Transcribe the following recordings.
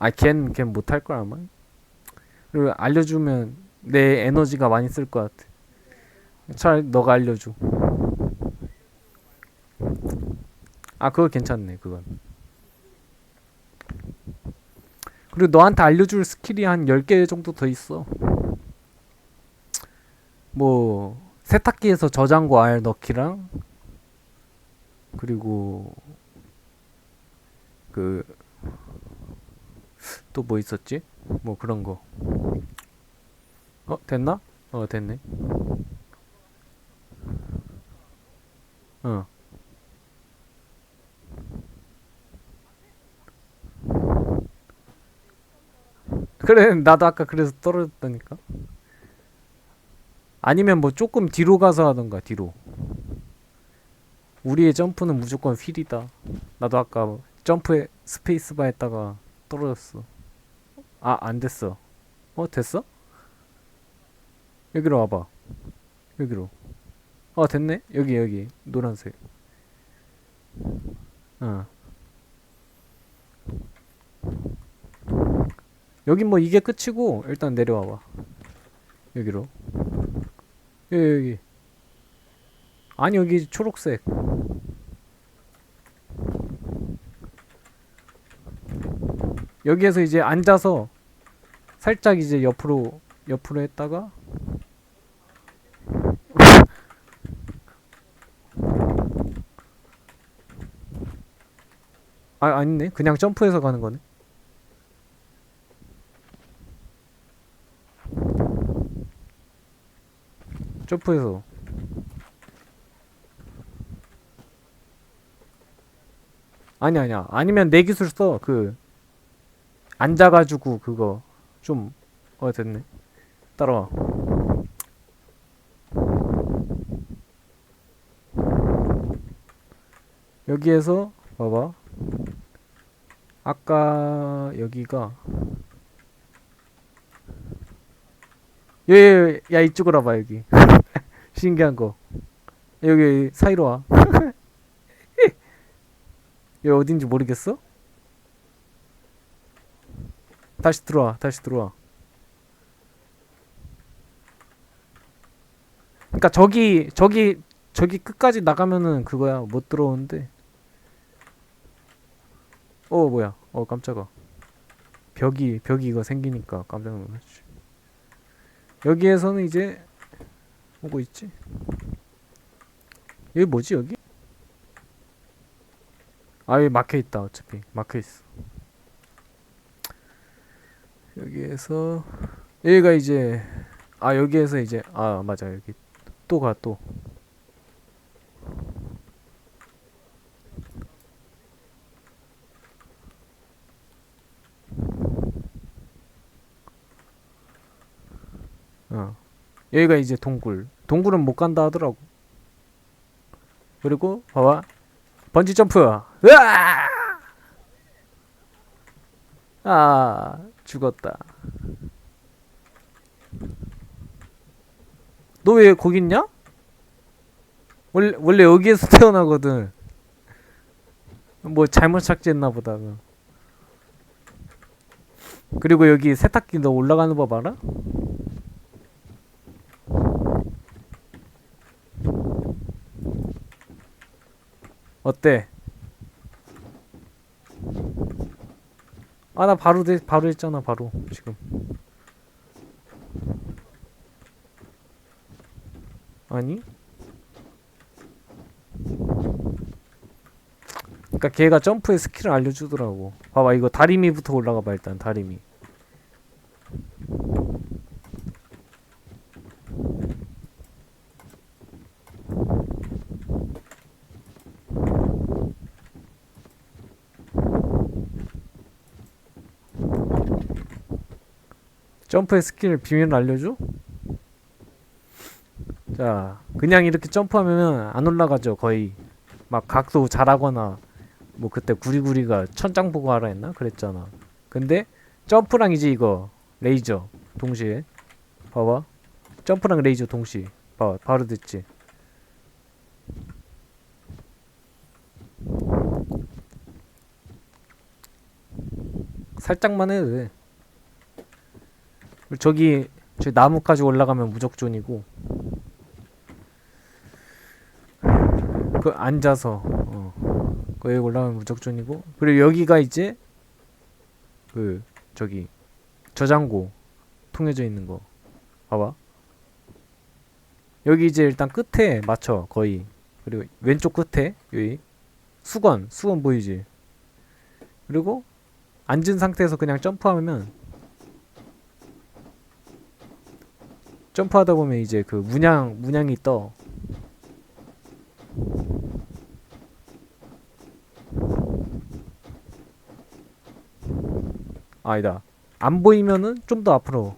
아, 걘, 걘 못할 걸 아마. 그리고 알려주면 내 에너지가 많이 쓸 것 같아. 차라리 너가 알려줘. 아, 그거 괜찮네, 그건. 그리고 너한테 알려줄 스킬이 한 10개 정도 더 있어. 뭐, 세탁기에서 저장고 알 넣기랑, 그리고, 그, 또 뭐 있었지? 뭐 그런 거. 어, 됐나? 어, 됐네. 어. 그래, 나도 아까 그래서 떨어졌다니까. 아니면 뭐 조금 뒤로 가서 하던가, 뒤로. 우리의 점프는 무조건 휠이다. 나도 아까 점프에 스페이스바 했다가 떨어졌어. 아, 안 됐어. 어, 됐어? 여기로 와봐. 여기로. 어, 됐네? 여기, 여기. 노란색. 어. 여긴 뭐 이게 끝이고, 일단 내려와봐. 여기로. 여기, 여기. 아니, 여기 초록색. 여기에서 이제 앉아서 살짝 이제 옆으로 옆으로 했다가 아 아니네. 그냥 점프해서 가는 거네. 점프해서. 아니 아니야. 아니면 내 기술 써그 앉아가지고 그거 좀 어 됐네. 따라와. 여기에서 봐봐. 아까 여기가 예야 야, 이쪽으로 와봐 여기. 신기한 거. 여기 사이로 와. 여기 어딘지 모르겠어? 다시 들어와 다시 들어와. 그니까 저기 저기 저기 끝까지 나가면은 그거야. 못 들어오는데. 어 뭐야. 어 깜짝아. 벽이 벽이 이거 생기니까 깜짝 놀랐지. 여기에서는 이제 오고 있지? 여기 뭐지 여기? 아 여기 막혀있다 어차피. 막혀있어 여기에서 여기가 이제 아 여기에서 이제 아 맞아. 여기 또 가 또. 어 여기가 이제 동굴. 동굴은 못 간다 하더라고. 그리고 봐봐. 번지 점프. 으아! 아 죽었다 너 왜 거기 있냐? 원래 원래 여기에서 태어나거든. 뭐 잘못 착지했나 보다. 너. 그리고 여기 세탁기 너 올라가는 법 알아? 어때? 아 나 바로 돼, 바로 했잖아 바로 지금. 아니? 그니까 걔가 점프의 스킬을 알려주더라고 봐봐 이거 다리미부터 올라가봐 일단 다리미 점프의 스킬 비밀을 알려줘? 자, 그냥 이렇게 점프하면 안 올라가죠, 거의. 막 각도 잘하거나, 뭐 그때 구리구리가 천장 보고 하라 했나? 그랬잖아. 근데 점프랑 이제 이거, 레이저, 동시에. 봐봐. 점프랑 레이저 동시에. 봐, 바로 됐지. 살짝만 해도 돼. 저기 저 나무까지 올라가면 무적존이고 그 앉아서 어 거기 올라가면 무적존이고 그리고 여기가 이제 그 저기 저장고 통해져 있는 거. 봐봐. 여기 이제 일단 끝에 맞춰 거의. 그리고 왼쪽 끝에 여기 수건 수건 보이지? 그리고 앉은 상태에서 그냥 점프하면 점프하다 보면 이제 그 문양 문양이 떠. 아니다. 안 보이면은 좀 더 앞으로.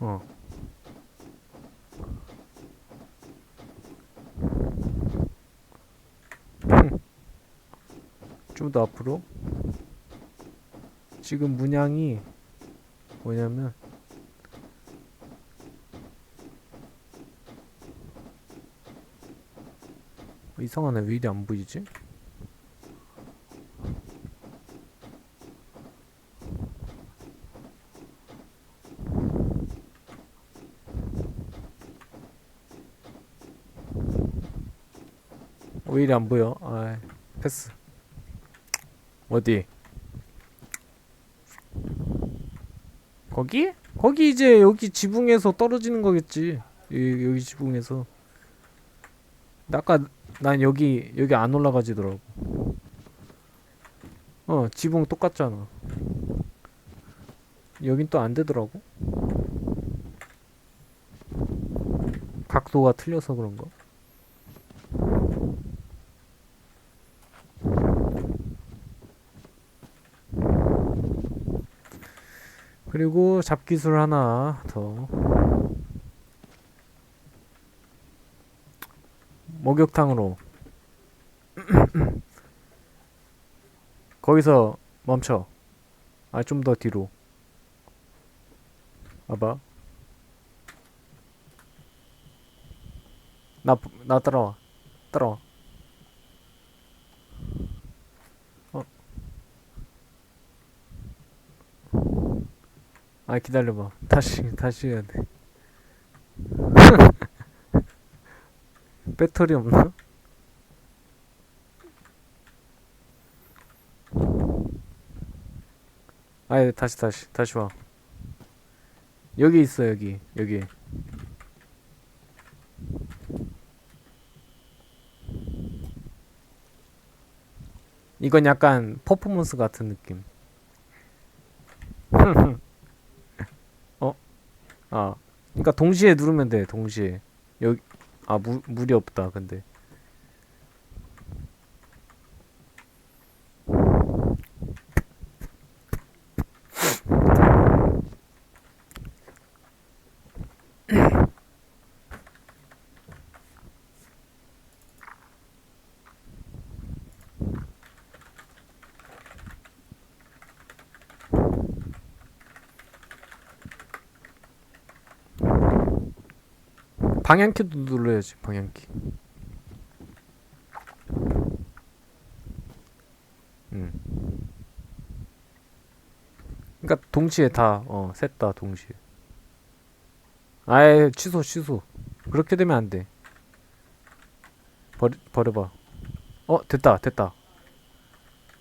어. 좀 더 앞으로 지금 문양이 뭐냐면 어, 이상하네 왜 이리 안 보이지? 왜 이리 안 보여? 아 패스 어디? 거기? 거기 이제 여기 지붕에서 떨어지는 거겠지. 여기, 여기 지붕에서. 나 아까 난 여기 여기 안 올라가지더라고. 어 지붕 똑같잖아. 여긴 또 안 되더라고. 각도가 틀려서 그런가? 그리고 잡기술 하나 더. 목욕탕으로. 거기서 멈춰. 아 좀 더 뒤로. 봐봐. 나, 나 따라와. 따라와 아 기다려봐. 다시 다시 해야 돼. 배터리 없나? 아 다시 다시 다시 와. 여기 있어 여기. 여기. 이건 약간 퍼포먼스 같은 느낌. 어? 아 그러니까 동시에 누르면 돼 동시에. 여기 아 무, 물이 없다 근데 방향키도 눌러야지 방향키. 음. 그니까 동시에 다어셋 다 동시에. 아예 취소 취소. 그렇게 되면 안돼. 버리, 버려봐. 어 됐다 됐다.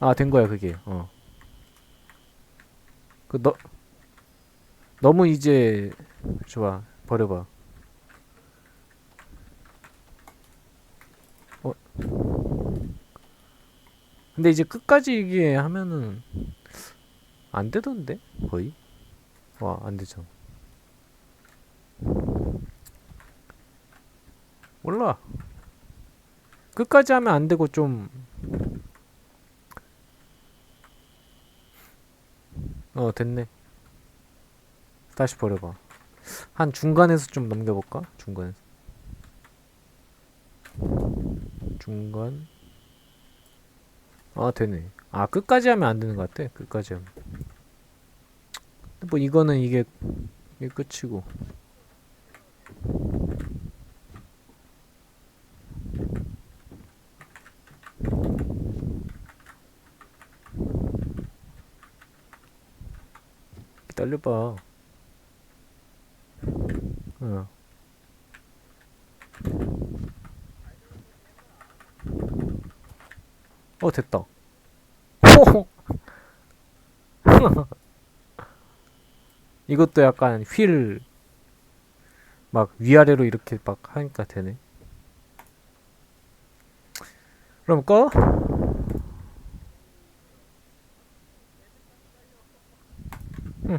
아 된 거야 그게. 어그 너 너무 이제 좋아. 버려봐 근데 이제 끝까지 이게 하면은 안 되던데? 거의? 와 안 되죠. 몰라. 끝까지 하면 안 되고 좀 어 됐네. 다시 버려봐. 한 중간에서 좀 넘겨볼까? 중간에서. 중간 아 되네. 아 끝까지 하면 안 되는 것 같아. 끝까지 하면. 뭐 이거는 이게 이게 끝이고. 기다려봐. 어. 어 됐다. 이것도 약간 휠 막 위아래로 이렇게 막 하니까 되네. 그럼 꺼? 응.